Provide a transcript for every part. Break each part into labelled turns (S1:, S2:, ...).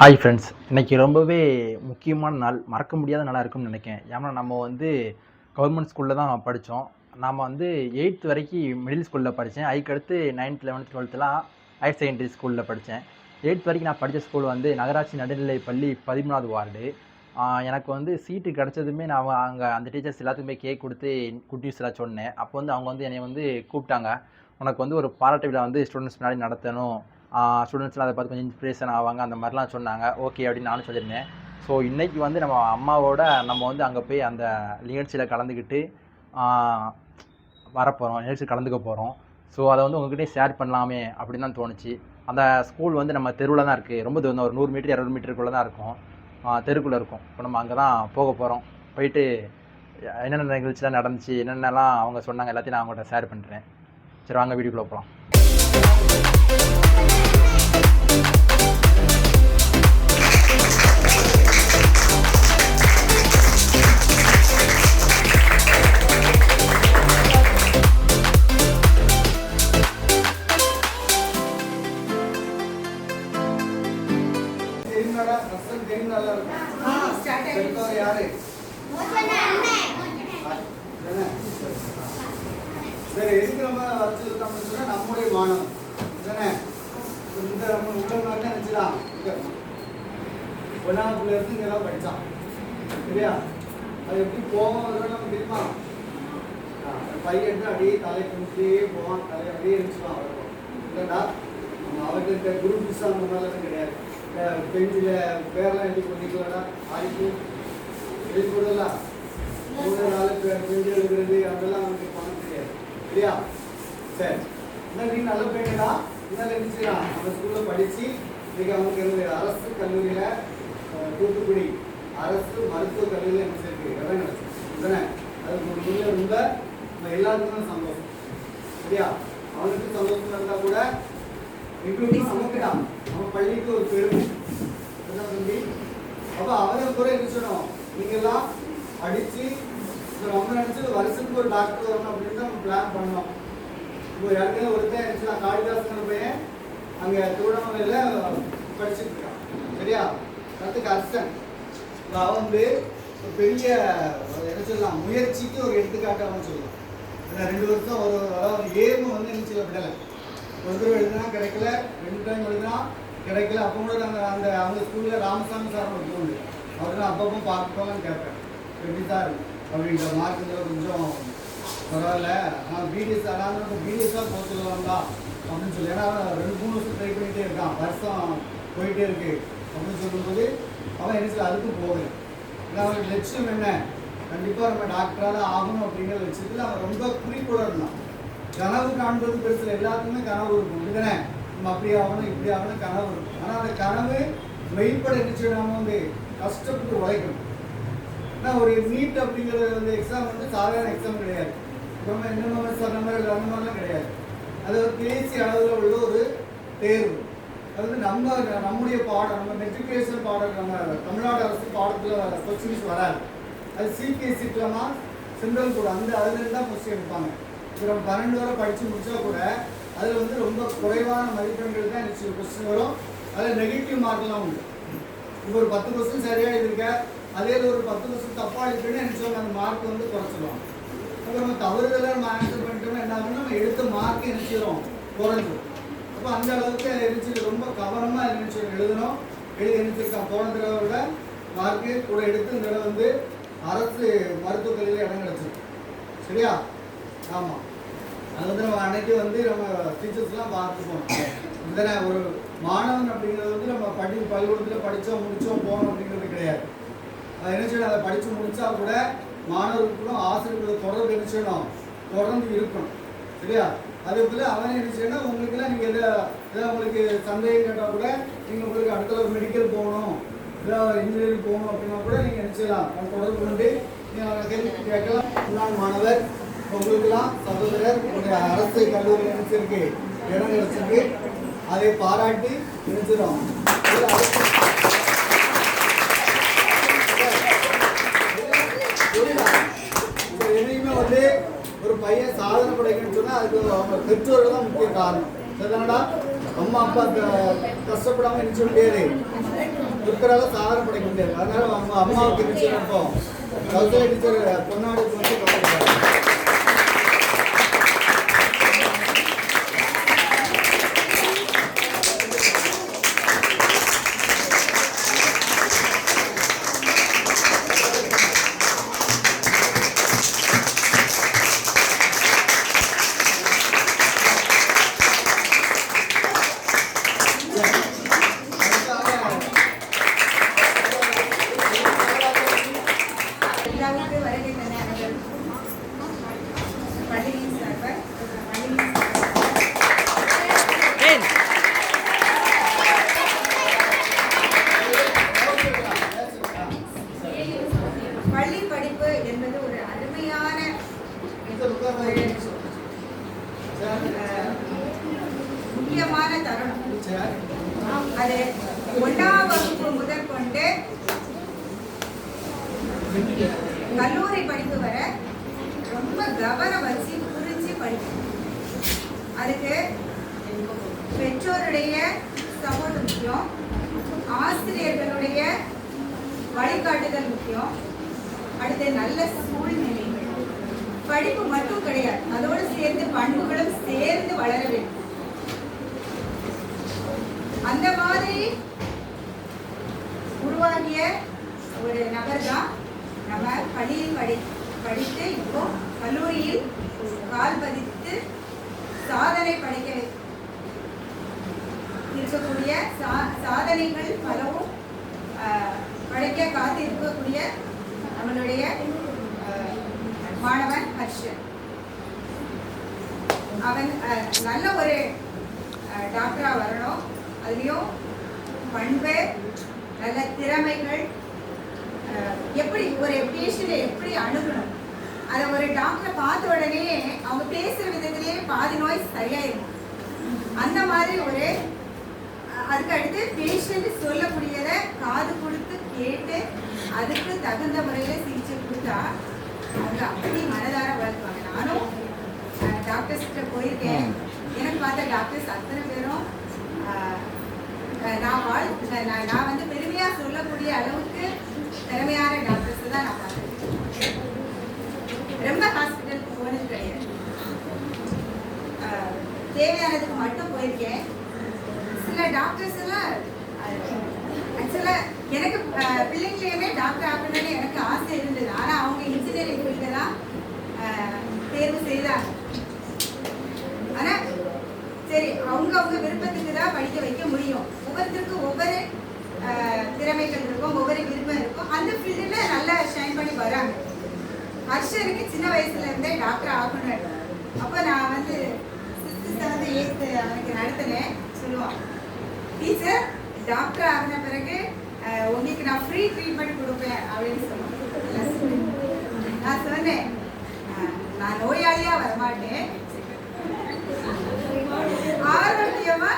S1: Hi friends இன்றைக்கி ரொம்பவே முக்கியமான நாள். மறக்க முடியாத நாளாக இருக்கும்னு நினைக்கிறேன். ஏன்னா நம்ம வந்து கவர்மெண்ட் ஸ்கூலில் தான் படித்தோம் நாம் வந்து எயித் வரைக்கும் மிடில் ஸ்கூலில் படித்தேன் அதுக்கு அடுத்து நைன்த் லெவன்த் டுவெல்த்துலாம் ஹையர் செகண்டரி ஸ்கூலில் படித்தேன் எயித் வரைக்கும் நான் படித்த ஸ்கூல் வந்து நகராட்சி நடுநிலை பள்ளி பதிமூணாவது வார்டு. எனக்கு வந்து சீட்டு கிடச்சதுமே நான் அங்கே அந்த டீச்சர்ஸ் எல்லாத்துக்குமே கேக் கொடுத்து குட் நியூஸ் எல்லாம் சொன்னேன். அப்போ வந்து அவங்க வந்து என்னை வந்து கூப்பிட்டாங்க. உனக்கு வந்து ஒரு பாராட்டு விழா வந்து ஸ்டூடெண்ட்ஸ் முன்னாடி நடத்தணும். ஸ்டூடெண்ட்ஸ்லாம் அதை பார்த்து கொஞ்சம் இன்ஸ்பிரேஷன் ஆவாங்க அந்த மாதிரிலாம் சொன்னாங்க. ஓகே அப்படின்னு நானும் சொல்லியிருந்தேன். ஸோ இன்றைக்கி வந்து நம்ம அம்மாவோட நம்ம வந்து அங்கே போய் அந்த நிகழ்ச்சியில் கலந்துக்கிட்டு வரப்போகிறோம் நிகழ்ச்சியில் கலந்துக்க போகிறோம் ஸோ அதை வந்து உங்ககிட்டயும் ஷேர் பண்ணலாமே அப்படின்னு தான் தோணுச்சு. அந்த ஸ்கூல் வந்து நம்ம தெருவில் தான் இருக்குது ரொம்ப தூரம் ஒரு நூறு மீட்டர் இரநூறு மீட்டருக்குள்ளே தான் இருக்கும். தெருக்குள்ளே இருக்கும். இப்போ நம்ம அங்கே தான் போக போகிறோம் போயிட்டு என்னென்ன நிகழ்ச்சிலாம் நடந்துச்சு என்னென்னலாம் அவங்க சொன்னாங்க எல்லாத்தையும் நான் அவங்கள்ட்ட ஷேர் பண்ணுறேன் சரி வாங்க வீடியோக்குள்ளே போகலாம்
S2: நம்ம வச்சிருக்கோம்னு சொன்னா நம்முடைய மானம். தானே இந்த நம்ம உள்ள மாதிரி நினைச்சுதான் ஒன்னாவதுல இருந்து இங்க தான் படிச்சான். சரியா? அது எப்படி போவோம் அதெல்லாம் நமக்கு தெரியுமா? பையன் அப்படியே தலை குடிச்சே போவான். தலை அப்படியே இருந்துச்சுவான் அவ்வளோ இல்லைடா நம்ம அவர்கிட்ட குரு புதுசாக அந்த மாதிரிலாம் கிடையாது. பெஞ்சில் பேரெல்லாம் எழுதி பண்ணிக்கலாம்டா ஆடிக்கு எழுதி கொடுதல மூணு நாலு பெஞ்சு எழுதுறது அதெல்லாம் அவனுக்கு பணம் கிடையாது. சரியா? சரி இல்லை நீ நல்ல பையனா இன்னும் இருந்துச்சுனா நம்ம ஸ்கூலில் படித்து இன்றைக்கி அவனுக்கு என்னுடைய அரசு கல்லூரியில் தூத்துக்குடி அரசு மருத்துவக் கல்லூரியில் என்ன சேர்க்கு இடம் கிடச்சி தானே அதுக்கு ஒரு முன்ன ரொம்ப நம்ம எல்லாருக்குமே சந்தோஷம். சரியா? அவனுக்கு சந்தோஷம் இருந்தால் கூட எங்களுக்கும் நமக்கு நம்ம பள்ளிக்கு ஒரு பெருமை. என்ன தம்பி? அப்போ அவரை கூட என்ன சொன்னோம் படித்து ரொம்ப நினச்சி வருஷத்துக்கு ஒரு டாக்டர் வரணும் அப்படின்னு தான் நம்ம பிளான் பண்ணோம். இப்போ ஏற்கனவே ஒருத்தன் இருந்துச்சு காளிதாசன் பையன் அங்கே திருவண்ணாமலையில் படிச்சுட்டு இருக்கான் சரியா கற்றுக்கு அரசன் அவன் வந்து பெரிய என்ன சொல்லலாம் முயற்சிக்கு ஒரு எடுத்துக்காட்டாகவும் சொல்லலாம் ஏன்னா ரெண்டு வருஷம் ஒரு அதாவது ஏர்மு வந்து என்ன செய்ய விடலை. ஒரு தடவை எழுதுனா கிடைக்கல ரெண்டு டைம் எழுதுனா கிடைக்கல. அப்போ கூட நாங்கள் அந்த அவங்க ஸ்கூலில் ராமசாமி சார் ஒரு உண்டு அவர் நான் அப்பப்போ பார்த்துக்கோங்கன்னு கேட்பேன். எப்படி சார் அப்படின்ற மார்க் கொஞ்சம் பரவாயில்ல. ஆனால் பிடிஎஸ் தான் பிடிஎஸ்ஸாக போச்சுக்கலாம்டா அப்படின்னு சொல்லி. ஏன்னா ரெண்டு மூணு வருஷம் ட்ரை பண்ணிகிட்டே இருக்கான். வருஷம் போயிட்டே இருக்கு அப்படின்னு சொல்லும்போது அவன் என்ன சொல்ல அதுக்கும் போகல. ஏன்னா அவனுக்கு லட்சியம் என்ன? கண்டிப்பாக நம்ம டாக்டரால் ஆகணும் அப்படிங்கிற லட்சியத்தில் அவன் ரொம்ப குறிக்கோள் இருந்தான். கனவு காண்பது பெருசில் எல்லாத்துக்குமே கனவு இருக்கும். இதுதானே? நம்ம அப்படி ஆகணும் இப்படி ஆகணும் கனவு இருக்கும். ஆனால் அந்த கனவு மெய்ப்பட என்ன செய்யணும்? வந்து கஷ்டப்பட்டு உழைக்கணும். ஆனால் ஒரு நீட் அப்படிங்கிறது வந்து எக்ஸாம் வந்து சாதாரண எக்ஸாம் கிடையாது. நம்ம என்ன சொன்ன மாதிரி அந்த மாதிரிலாம் கிடையாது. அது ஒரு தேசிய அளவில் உள்ள ஒரு தேர்வு. அது வந்து நம்ம நம்முடைய பாடம் நம்ம மெட்ரிகுலேஷன் பாடம் நம்ம தமிழ்நாடு அரசு பாடத்தில் கொஸ்டின்ஸ் வராது. அது சிபிஎஸ்சி டிப்ளமா சென்ட்ரல் கூட அந்த அதுலேருந்து தான் கொஸ்டின் எடுப்பாங்க. இப்போ நம்ம பன்னெண்டு வரை படித்து முடித்தா கூட அதில் வந்து ரொம்ப குறைவான மதிப்பெண்கள் தான் எனக்கு கொஸ்டின் வரும். அதில் நெகட்டிவ் மார்க்லாம் உண்டு. இப்போ ஒரு பத்து கொஸ்டின் சரியாக எழுதிருக்க அதே ஒரு பத்து வருஷம் தப்பாக இருக்குன்னு எனக்கு அந்த மார்க் வந்து குறைச்சிடுவாங்க அப்போ நம்ம தவறுதலாக நம்ம ஆன்சர் பண்ணிட்டோம்னா என்ன ஆகும்னா நம்ம எடுத்த மார்க் நினைச்சிடும் குறைஞ்சிடும் அப்போ அந்த அளவுக்கு இருந்துச்சு ரொம்ப கவனமாக இருந்துச்சு எழுதணும். எழுதி இருந்துச்சிருக்கான் போன தடவை விட மார்க்கு கூட எடுத்து இந்த தடவை வந்து அரசு மருத்துவக் கல்லூரியில் இடம் கிடச்சிருக்கு. சரியா? ஆமாம் அது வந்து நம்ம அன்னைக்கு வந்து நம்ம டீச்சர்ஸ்லாம் பார்த்துப்போம் இந்த ஒரு மாணவன் அப்படிங்கிறது வந்து நம்ம படி பள்ளிக்கூடத்தில் படித்தோம் முடித்தோம் போனோம் அப்படிங்கிறது கிடையாது. என்ன செய்யணும்? அதை படித்து முடித்தா கூட மாணவர்களுக்கும் ஆசிரியர்களும் தொடர்பு என்ன செய்யணும்? தொடர்ந்து இருக்கணும். சரியா அதே போல் அவன் என்ன செய்யணும்? உங்களுக்குலாம் நீங்கள் எதை ஏதாவது உங்களுக்கு சந்தேகம் கேட்டால் கூட நீங்கள் உங்களுக்கு அடுத்த ஒரு மெடிக்கல் போகணும். இல்லை இன்ஜினியரிங் போகணும் அப்படின்னா கூட நீங்கள் என்ன செய்யலாம்? அவன் தொடர்பு கொண்டு நீங்கள் கேள்வி கேட்கலாம். முன்னாள் மாணவர் உங்களுக்கெல்லாம் சகோதரர் உங்களுடைய அரசு கல்லூரி நினைச்சிருக்கு இடம் கிடைச்சிருக்கு. அதை பாராட்டி நினைச்சிடும் எதையுமே வந்து ஒரு பையன் சாதனை படைக்கணும்னு சொன்னால் அதுக்கு அவங்க பெற்றோர்கள் தான் முக்கிய காரணம். சரிதானடா அம்மா அப்பா கஷ்டப்படாமல் கஷ்டப்படாம முடியாது. துர்க்கரால சாதனை படைக்க முடியாது. அதனால அவங்க அம்மாவுக்கு டீச்சர் அப்போ. கௌசல்யா டீச்சர் பொன்னாடு
S3: பள்ளி படிப்பு என்பது ஒரு அருமையான முக்கியமான தருணம். அது ஒன்றாம் வகுப்பு முதல் கொண்டு கல்லூரி படிப்பு வரை கவனம் வச்சு புரிஞ்சு படிக்கணும் அதுக்கு பெற்றோருடைய சப்போர்ட் முக்கியம் ஆசிரியர்களுடைய வழிகாட்டுதல் முக்கியம் அடுத்து நல்ல சூழ்நிலை படிப்பு மட்டும் கிடையாது அதோடு சேர்ந்து பண்புகளும் சேர்ந்து வளர வேண்டும். அந்த மாதிரி உருவாகிய ஒரு நபர் தான் நம்ம பள்ளியில் படி படித்து இப்போ கல்லூரியில் கால் பதித்து சாதனை படைக்க இருக்கக்கூடிய சா சாதனைகள் பலவும் ஆஹ், படைக்க காத்து இருக்கக்கூடிய நம்மளுடைய மாணவன் ஹர்ஷன் அவன் நல்ல ஒரு டாக்டரா வரணும். அதுலேயும் பண்பு நல்ல திறமைகள் எப்படி ஒரு பேஷண்ட்டை எப்படி அணுகணும்? அதை ஒரு டாக்டரை பார்த்த உடனே அவங்க பேசுகிற விதத்திலேயே பாதி நோய் சரியாயிடும் அந்த மாதிரி ஒரு அதுக்கு அடுத்து பேஷண்ட் சொல்லக்கூடியதை காது கொடுத்து கேட்டு அதுக்கு தகுந்த முறையில் சிகிச்சை கொடுத்தா அவங்க அப்படி மனதார வளர்ப்பாங்க. நானும் டாக்டர்ஸ் கிட்ட போயிருக்கேன். எனக்கு பார்த்த டாக்டர்ஸ் அத்தனை பேரும் நான் வாழ் நான் நான் வந்து பெருமையாக சொல்லக்கூடிய அளவுக்கு திறமையான டாக்டர்ஸ் தான் நான் பார்த்துருக்கேன். ரொம்ப ஹாஸ்பிட்டலுக்கு போனது கிடையாது. தேவையானதுக்கு மட்டும் போயிருக்கேன். சில டாக்டர்ஸ் எல்லாம் ஆக்சுவலாக எனக்கு பிள்ளைங்களையுமே டாக்டர் ஆகணும்னு எனக்கு ஆசை இருந்தது. ஆனால் அவங்க இன்ஜினியரிங் ஃபீல்டு தான் அஹ், தேர்வு செய்தாங்க. ஆனால் சரி அவங்க அவங்க விருப்பத்துக்கு தான் படிக்க வைக்க முடியும். ஒவ்வொருத்தருக்கும் ஒவ்வொரு திறமைகள் இருக்கும் ஒவ்வொரு விருப்பம் இருக்கும். அந்த ஃபீல்டில் நல்லா ஷைன் பண்ணி வராங்க. ஹர்ஷருக்கு சின்ன வயசுல இருந்தே டாக்டர் ஆகணும் அப்போ நான் வந்து சிக்ஸ்த்து செவன்த்து எயித்து அவனுக்கு நடத்தினேன் சொல்லுவான். டீச்சர் டாக்டர் ஆகின பிறகு உங்களுக்கு நான் ஃப்ரீ ட்ரீட்மெண்ட் கொடுப்பேன் அப்படின்னு சொல்லுவான். நான் சொன்னேன். நான் நோயாளியா வரமாட்டேன். ஆரோக்கியமா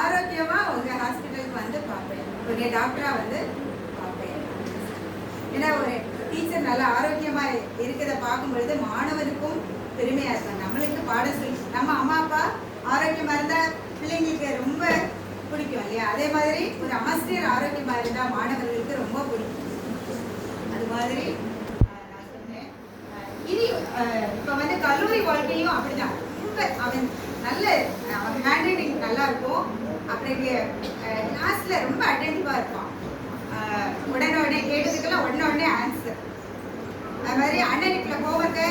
S3: ஆரோக்கியமா உங்க ஹாஸ்பிட்டலுக்கு வந்து பார்ப்பேன். உங்க டாக்டரா வந்து ஏன்னா ஒரு டீச்சர் நல்லா ஆரோக்கியமா இருக்கிறத பார்க்கும் பொழுது மாணவனுக்கும் பெருமையா இருக்கும். நம்மளுக்கு பாடம் சொல்லி நம்ம அம்மா அப்பா ஆரோக்கியமா இருந்தால் பிள்ளைங்களுக்கு ரொம்ப பிடிக்கும் இல்லையா? அதே மாதிரி ஒரு ஆசிரியர் ஆரோக்கியமா இருந்தால் மாணவர்களுக்கு ரொம்ப பிடிக்கும். அது மாதிரி நான் சொன்னேன். இனி அஹ், வந்து கல்லூரி வாழ்க்கையும் அப்படிதான். ரொம்ப அவன் நல்ல அவன் ஹேண்ட் ரைட்டிங் நல்லா இருக்கும். அப்புறம் கிளாஸ்ல ரொம்ப அட்டன் உடனே உடனே கேட்டதுக்கெல்லாம் உடனே உடனே ஆன்சர் அது மாதிரி அண்ணனுக்குள்ள ஹோம்ஒர்க்கை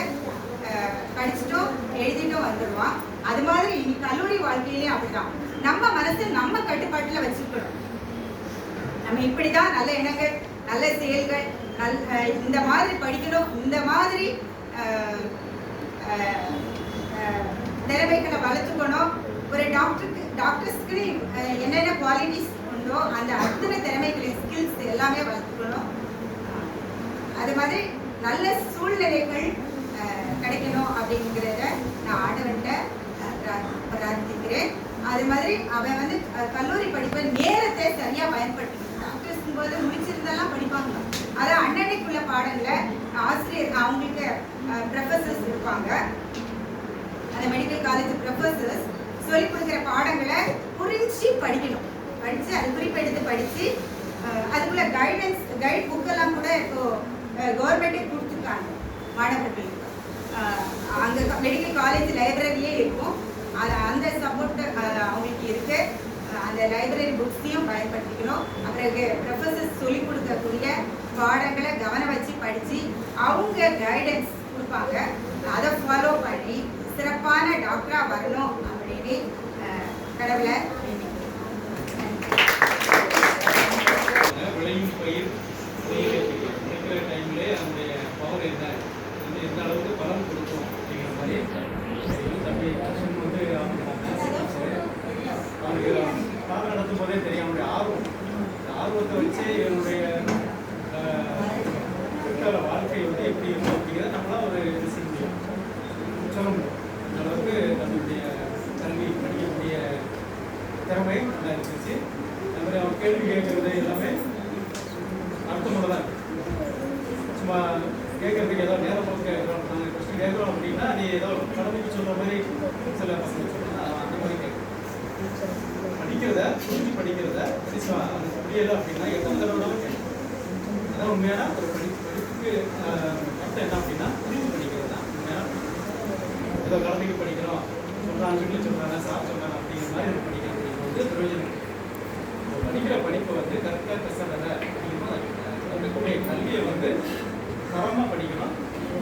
S3: படிச்சுட்டும் எழுதிட்டும் வந்துடுவான் அது மாதிரி இனி கல்லூரி வாழ்க்கையிலே அப்படிதான். நம்ம மனசை நம்ம கட்டுப்பாட்டில் வச்சுக்கணும். நம்ம இப்படிதான் நல்ல எண்ணங்கள் நல்ல செயல்கள் நல் இந்த மாதிரி படிக்கணும் இந்த மாதிரி திறமைகளை வளர்த்துக்கணும். ஒரு டாக்டருக்கு டாக்டர்ஸ்க்கு என்னென்ன குவாலிட்டிஸ் உண்டோ அந்த அத்தனை திறமைகளை ஸ்கில்ஸ் எல்லாமே வளர்த்துக்கணும் அது மாதிரி நல்ல சூழ்நிலைகள் கிடைக்கணும் அப்படிங்கிறத நான் ஆடவன்ட்ட பிரார்த்திக்கிறேன். அது மாதிரி அவன் வந்து கல்லூரி படிப்பை நேரத்தை சரியாக பயன்படுத்தணும் டாக்டர்ஸும் போது முடிச்சிருந்தெல்லாம் படிப்பாங்க. அதான் அன்னன்னைக்குள்ள பாடங்களை ஆசிரியர் அவங்களுக்கு ப்ரொஃபஸர்ஸ் இருப்பாங்க. அந்த மெடிக்கல் காலேஜ் ப்ரொஃபஸர்ஸ் சொல்லி கொடுக்குற பாடங்களை புரிஞ்சு படிக்கணும். படித்து அது குறிப்பெடுத்து படித்து அதுக்குள்ள கைடன்ஸ் கைட் புக்கெல்லாம் கூட இப்போ கவர்மெண்ட்டே கொடுத்துருக்காங்க மாணவர்களுக்கு அங்கே மெடிக்கல் காலேஜ் லைப்ரரியே இருக்கும். அது அந்த சப்போர்ட் அவங்களுக்கு இருக்கு. அந்த லைப்ரரி புக்ஸையும் பயன்படுத்திக்கணும். அப்புறம் ப்ரொஃபஸர்ஸ் சொல்லிக் கொடுக்கக்கூடிய பாடங்களை கவனம் வச்சு படித்து அவங்க கைடன்ஸ் கொடுப்பாங்க. அதை ஃபாலோ பண்ணி சிறப்பான டாக்டராக வரணும் அப்படின்னு கடவுளை
S4: விளையும் பயிர் பயிர் இருக்கிற டைம்ல அதனுடைய பவர் என்ன? வந்து எந்த அளவுக்கு பலன் கொடுக்கும் அப்படிங்கிற மாதிரி தம்பி அர்ஷன் வந்து அவனுக்கு அவனுக்கு பாடம் நடத்தும் போதே தெரியும். அவனுடைய ஆர்வம். இந்த ஆர்வத்தை வச்சு இவனுடைய ஆஹ், பிற்கால வாழ்க்கை வந்து எப்படி இருக்கும் அப்படிங்கிறத நம்மளாம் ஒரு இது செய்ய முடியும். சொல்ல முடியும் அந்த அளவுக்கு நம்மளுடைய கல்வி படிக்கக்கூடிய திறமை நல்லா இருந்துச்சு. அது கேள்வி கேட்கறது எல்லாமே அர்த்தமுள்ளதாக தான். சும்மா கேட்கறதுக்கு ஏதோ நேரம் போக கேட்குறோம் நாங்கள் கொஸ்டின் கேட்குறோம் அப்படின்னா நீ ஏதோ கடமைக்கு சொல்கிற மாதிரி சில பசங்க சொல்லுவாங்க அந்த மாதிரி கேட்கும் படிக்கிறத புரிஞ்சு படிக்கிறத பெருசா அது புரியலை அப்படின்னா எத்தனை தடவை கேட்கும் அதான் உண்மையான ஒரு படி படிப்புக்கு அர்த்தம் என்ன அப்படின்னா புரிஞ்சு படிக்கிறது தான். உண்மையான ஏதோ கடமைக்கு படிக்கிறோம். சொல்றாங்க சொல்லி சொல்கிறாங்க சார் சொல்கிறாங்க அப்படிங்கிற மாதிரி நம்ம படிக்கிறோம் அப்படிங்கிறது பிரயோஜனம் படிக்கிற படிப்பு வந்து கற்க கஷ்டப்பட அப்படின்னா அந்த கூடிய கல்வியை வந்து தரமாக படிக்கணும்.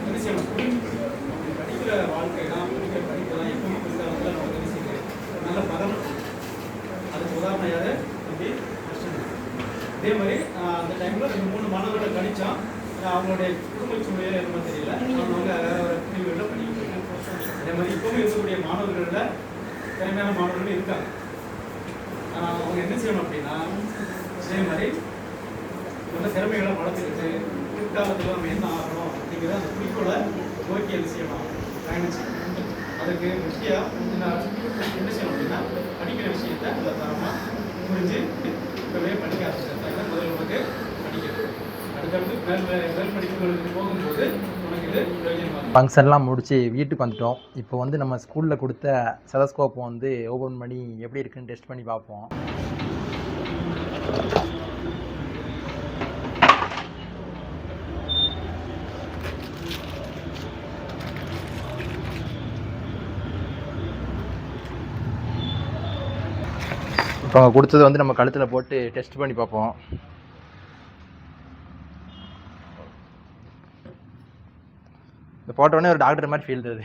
S4: என்ன செய்யணும் புரிஞ்சு அப்படி படிக்கிற வாழ்க்கை தான் படிக்கிற படிப்பு தான் எப்பவுமே புரிஞ்சாலும் நமக்கு என்ன செய்யுது. நல்ல பலன் அதுக்கு உதாரணம் யாரு? தம்பி அர்ஷன். மாதிரி அந்த டைமில் ரெண்டு மூணு மாணவர்களை கணிச்சோம் அவங்களுடைய குடும்ப சூழ்நிலை என்னமோ தெரியல. அவங்க வேற ஒரு பிரிவுகளில் படிக்கிட்டு இருக்காங்க அதே மாதிரி இப்போவும் இருக்கக்கூடிய மாணவர்களில் திறமையான மாணவர்கள் இருக்காங்க. அவங்க என்ன செய்யணும் அப்படின்னா இதே மாதிரி நல்ல திறமைகளை வளர்த்துக்கிட்டு பிற்காலத்தில் நம்ம என்ன ஆகணும் அப்படிங்கிற அந்த குறிக்கோளை நோக்கி என்ன செய்யணும்? பயணிச்சு. அதுக்கு முக்கியம் என்ன என்ன செய்யணும் அப்படின்னா படிக்கிற விஷயத்தை நல்ல தரமாக புரிஞ்சு இப்போவே படிக்க ஆரம்பிச்சிருந்தாங்க முதல்ல உனக்கு படிக்கிறது அடுத்தடுத்து மேல் மேல் படிப்புகளுக்கு போகும்போது
S1: ஃபங்க்ஷன்லாம் முடித்து வீட்டுக்கு வந்துட்டோம். இப்போ வந்து நம்ம ஸ்கூலில் கொடுத்த செலஸ்கோப்பை வந்து ஓப்பன் பண்ணி எப்படி இருக்குன்னு டெஸ்ட் பண்ணி பார்ப்போம். இப்போ அவங்க கொடுத்தது வந்து நம்ம கழுத்தில் போட்டு டெஸ்ட் பண்ணி பார்ப்போம். போட்டோடனே ஒரு டாக்டர் மாதிரி ஃபீல் தருது.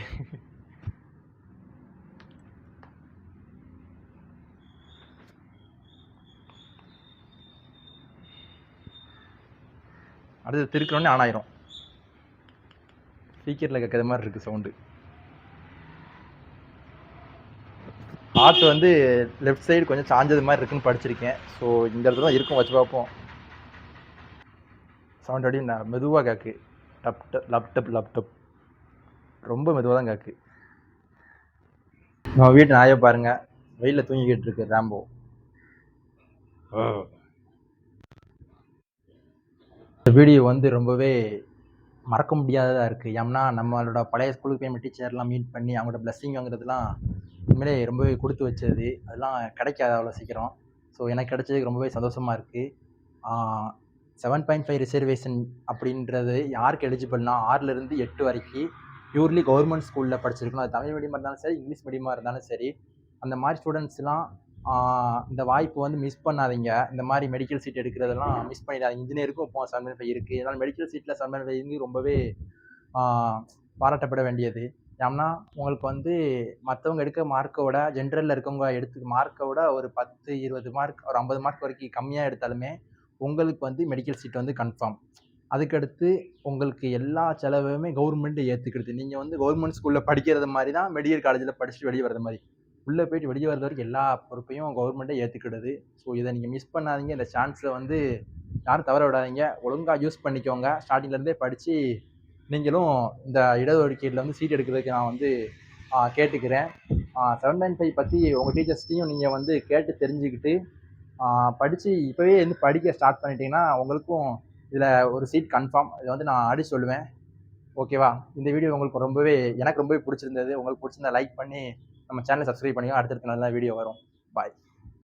S1: அடுத்து திருக்கிறோடனே ஆன் ஆயிரும். ஸ்பீக்கரில் கேட்குற மாதிரி இருக்குது சவுண்டு ஆர்ட் வந்து லெஃப்ட் சைடு கொஞ்சம் சாஞ்சது மாதிரி இருக்குன்னு படிச்சிருக்கேன். ஸோ இந்த இடத்துல தான் இருக்கும். வச்சு பார்ப்போம். சவுண்ட் அடி நான் மெதுவாக கேட்கு dub dub lub dub lub dub ரொம்ப மெதுவாக தான் காக்கு. நம்ம வீட்டு நாயை பாருங்க. வெயிலில் தூங்கிக்கிட்டு இருக்கு ராம்போ. இந்த வீடியோ வந்து ரொம்பவே மறக்க முடியாததாக இருக்குது ஏன்னா நம்மளோட பழைய ஸ்கூலுக்கு போய் நம்ம டீச்சர்லாம் மீட் பண்ணி அவங்களோட பிளஸ்ஸிங் வாங்குறதுலாம் உண்மையிலே ரொம்பவே கொடுத்து வச்சது. அதெல்லாம் கிடைக்காது அவ்வளோ சீக்கிரம். ஸோ எனக்கு கிடைச்சதுக்கு ரொம்பவே சந்தோஷமாக இருக்குது செவன் பாயிண்ட் ஃபைவ் ரிசர்வேஷன் அப்படின்றது யாருக்கு எலிஜிபிள்னா ஆறுலேருந்து எட்டு வரைக்கும் பியூர்லி கவர்மெண்ட் ஸ்கூலில் படிச்சிருக்கணும் அது தமிழ் மீடியமாக இருந்தாலும் சரி இங்கிலீஷ் மீடியமாக இருந்தாலும் சரி அந்த மாதிரி ஸ்டூடெண்ட்ஸ்லாம் இந்த வாய்ப்பு வந்து மிஸ் பண்ணாதீங்க. இந்த மாதிரி மெடிக்கல் சீட் எடுக்கிறதெல்லாம் மிஸ் பண்ணிடாதீங்க. இன்ஜினியருக்கும் இப்போ செவன் பாயிண்ட் இருக்குது இதனால் மெடிக்கல் சீட்டில் செவன் பாயிண்ட் ரொம்பவே பாராட்டப்பட வேண்டியது. ஏன்னா உங்களுக்கு வந்து மற்றவங்க எடுக்க மார்க்கை விட ஜென்ரலில் இருக்கவங்க எடுத்து மார்க்கை விட ஒரு பத்து இருபது மார்க் ஒரு ஐம்பது மார்க் வரைக்கும் கம்மியாக எடுத்தாலுமே உங்களுக்கு வந்து மெடிக்கல் சீட் வந்து கன்ஃபார்ம் அதுக்கடுத்து உங்களுக்கு எல்லா செலவுமே கவர்மெண்ட் ஏற்றுக்கிடுது நீங்கள் வந்து கவர்மெண்ட் ஸ்கூலில் படிக்கிறது மாதிரி தான் மெடிக்கல் காலேஜில் படிச்சுட்டு வெளியே வர்றது மாதிரி. உள்ளே போயிட்டு வெளியே வர்றது வரைக்கும் எல்லா பொறுப்பையும் கவர்மெண்ட்டே ஏற்றுக்கிடுது ஸோ இதை நீங்கள் மிஸ் பண்ணாதீங்க. இந்த சான்ஸை வந்து யாரும் தவற விடாதீங்க. ஒழுங்காக யூஸ் பண்ணிக்கோங்க. ஸ்டார்டிங்லேருந்தே படித்து நீங்களும் இந்த இடஒதுக்கீட்டில் வந்து சீட் எடுக்கிறதுக்கு நான் வந்து கேட்டுக்கிறேன். செவன் நைன் ஃபைவ் பற்றி உங்கள் டீச்சர்ஸ்ட்டையும் நீங்கள் வந்து கேட்டு தெரிஞ்சுக்கிட்டு படித்து இப்போவே வந்து படிக்க ஸ்டார்ட் பண்ணிட்டீங்கன்னா உங்களுக்கும் இதில் ஒரு சீட் கன்ஃபார்ம் இதை வந்து நான் அடி சொல்லுவேன். ஓகேவா இந்த வீடியோ உங்களுக்கு ரொம்பவே எனக்கு ரொம்பவே பிடிச்சிருந்தது. உங்களுக்கு பிடிச்சிருந்தா லைக் பண்ணி நம்ம சேனலை சப்ஸ்கிரைப் பண்ணிக்கோ அடுத்தடுத்த நல்ல வீடியோ வரும். பாய்